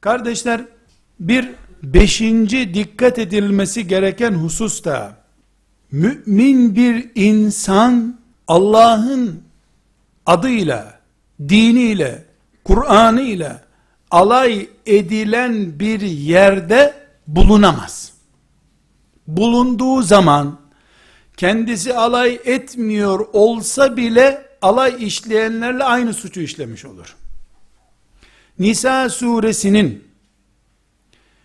Kardeşler bir beşinci dikkat edilmesi gereken husus da mümin bir insan Allah'ın adıyla, diniyle, Kur'an'ı ile alay edilen bir yerde bulunamaz. Bulunduğu zaman kendisi alay etmiyor olsa bile alay işleyenlerle aynı suçu işlemiş olur. Nisa suresinin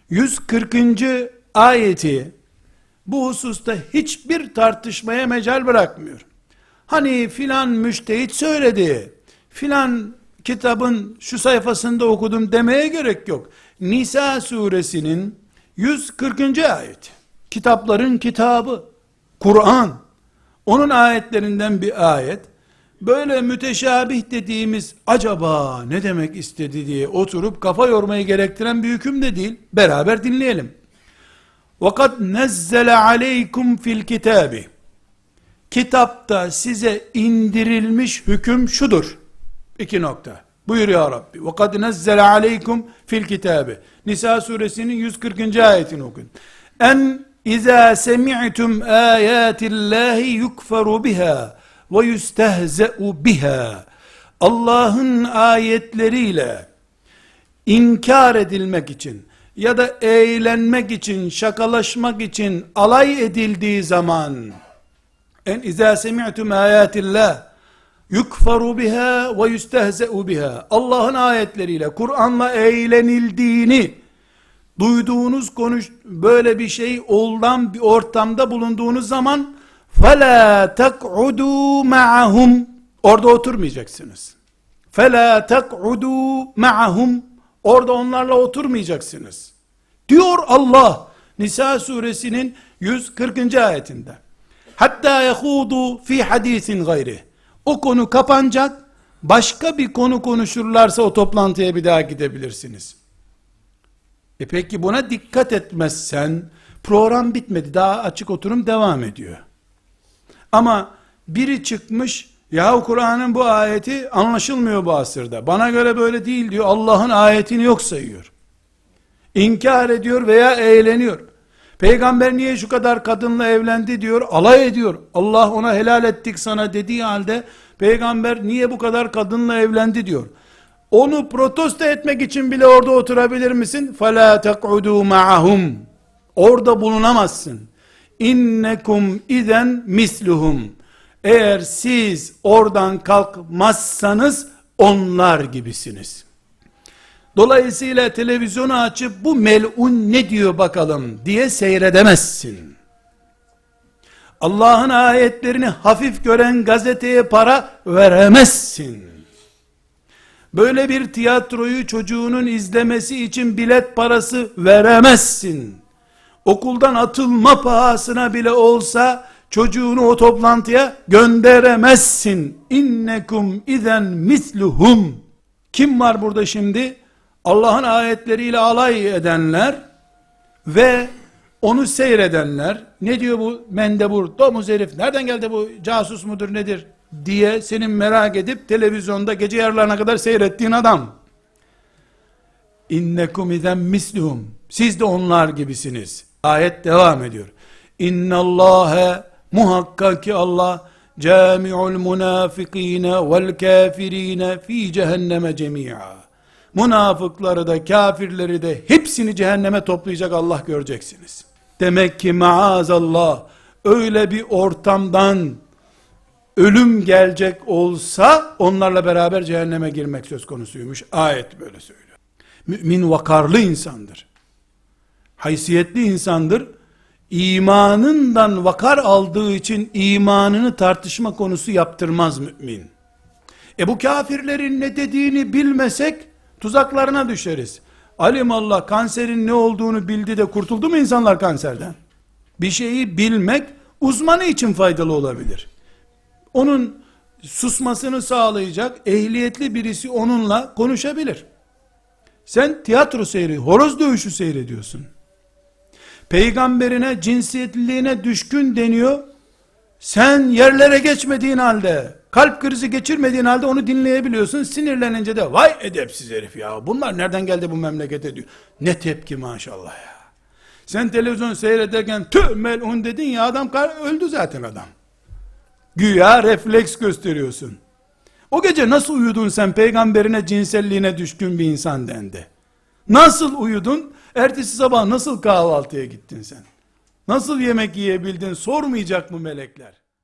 140. ayeti bu hususta hiçbir tartışmaya mecal bırakmıyor. Hani filan müştehit söyledi, filan kitabın şu sayfasında okudum demeye gerek yok. Nisa suresinin 140. ayeti. Kitapların kitabı, Kur'an. Onun ayetlerinden bir ayet Böyle müteşabih dediğimiz acaba ne demek istedi diye oturup kafa yormayı gerektiren bir hüküm de değil. Beraber dinleyelim. وَقَدْ نَزَّلَ عَلَيْكُمْ fil kitabi. Kitapta size indirilmiş hüküm şudur. İki nokta. Buyur ya Rabbi. وَقَدْ نَزَّلَ عَلَيْكُمْ fil kitabi. Nisa suresinin 140. ayetini okuyun. En İza semi'tum ayatillahi yukfaru biha ve yustehze'u biha. Allah'ın ayetleriyle inkar edilmek için ya da eğlenmek için, şakalaşmak için alay edildiği zaman en izâ semi'tum ayatillah yukfaru biha ve yustehze'u biha Allah'ın ayetleriyle, Kur'an'la eğlenildiğini duyduğunuz konuş böyle bir şey olan bir ortamda bulunduğunuz zaman فَلَا تَقْعُدُوا مَعَهُمْ Orada oturmayacaksınız. فَلَا تَقْعُدُوا مَعَهُمْ Orada onlarla oturmayacaksınız. Diyor Allah Nisa suresinin 140. ayetinde. Hatta yehudu fi hadisin gayri. O konu kapanacak. Başka bir konu konuşurlarsa o toplantıya bir daha gidebilirsiniz. E peki buna dikkat etmezsen program bitmedi. Daha açık oturum devam ediyor. Ama biri çıkmış ya Kur'an'ın bu ayeti anlaşılmıyor bu asırda. Bana göre böyle değil diyor. Allah'ın ayetini yok sayıyor. İnkar ediyor veya eğleniyor. Peygamber niye şu kadar kadınla evlendi diyor. Alay ediyor. Allah ona helal ettik sana dediği halde peygamber niye bu kadar kadınla evlendi diyor. Onu protesto etmek için bile orada oturabilir misin? فَلَا تَقْعُدُوا مَعَهُمْ Orada bulunamazsın. İnnekum iden misluhum. Eğer siz oradan kalkmazsanız onlar gibisiniz. Dolayısıyla televizyonu açıp bu melun ne diyor bakalım diye seyredemezsin. Allah'ın ayetlerini hafif gören gazeteye para veremezsin. Böyle bir tiyatroyu çocuğunun izlemesi için bilet parası veremezsin. Okuldan atılma pahasına bile olsa çocuğunu o toplantıya gönderemezsin. İnnekum izen misluhum. Kim var burada şimdi? Allah'ın ayetleriyle alay edenler ve onu seyredenler. Ne diyor bu mendebur, domuz herif, nereden geldi bu casus mudur nedir diye senin merak edip televizyonda gece yarılarına kadar seyrettiğin adam. İnnekum izen misluhum. Siz de onlar gibisiniz. Ayet devam ediyor. İnna Allahe muhakkak ki Allah cami'ul munafikine vel kafirine fi cehenneme cemi'a. Münafıkları da kafirleri de hepsini cehenneme toplayacak Allah göreceksiniz. Demek ki maazallah öyle bir ortamdan ölüm gelecek olsa onlarla beraber cehenneme girmek söz konusuymuş. Ayet böyle söylüyor. Mümin vakarlı insandır. Haysiyetli insandır. İmanından vakar aldığı için imanını tartışma konusu yaptırmaz mümin. E bu kafirlerin ne dediğini bilmesek tuzaklarına düşeriz. Alimallah kanserin ne olduğunu bildi de kurtuldu mu insanlar kanserden? Bir şeyi bilmek uzmanı için faydalı olabilir onun susmasını sağlayacak ehliyetli birisi onunla konuşabilir. Sen tiyatro seyri, horoz dövüşü seyrediyorsun. Peygamberine cinsiyetliliğine düşkün deniyor. Sen yerlere geçmediğin halde Kalp krizi geçirmediğin halde onu dinleyebiliyorsun. Sinirlenince de vay edepsiz herif ya. Bunlar nereden geldi bu memlekete diyor. Ne tepki maşallah ya. Sen televizyon seyrederken tüh melun dedin ya adam öldü zaten adam. Güya refleks gösteriyorsun. O gece nasıl uyudun sen peygamberine cinselliğine düşkün bir insan dendi. Nasıl uyudun? Ertesi sabah nasıl kahvaltıya gittin sen? Nasıl yemek yiyebildin? Sormayacak mı melekler?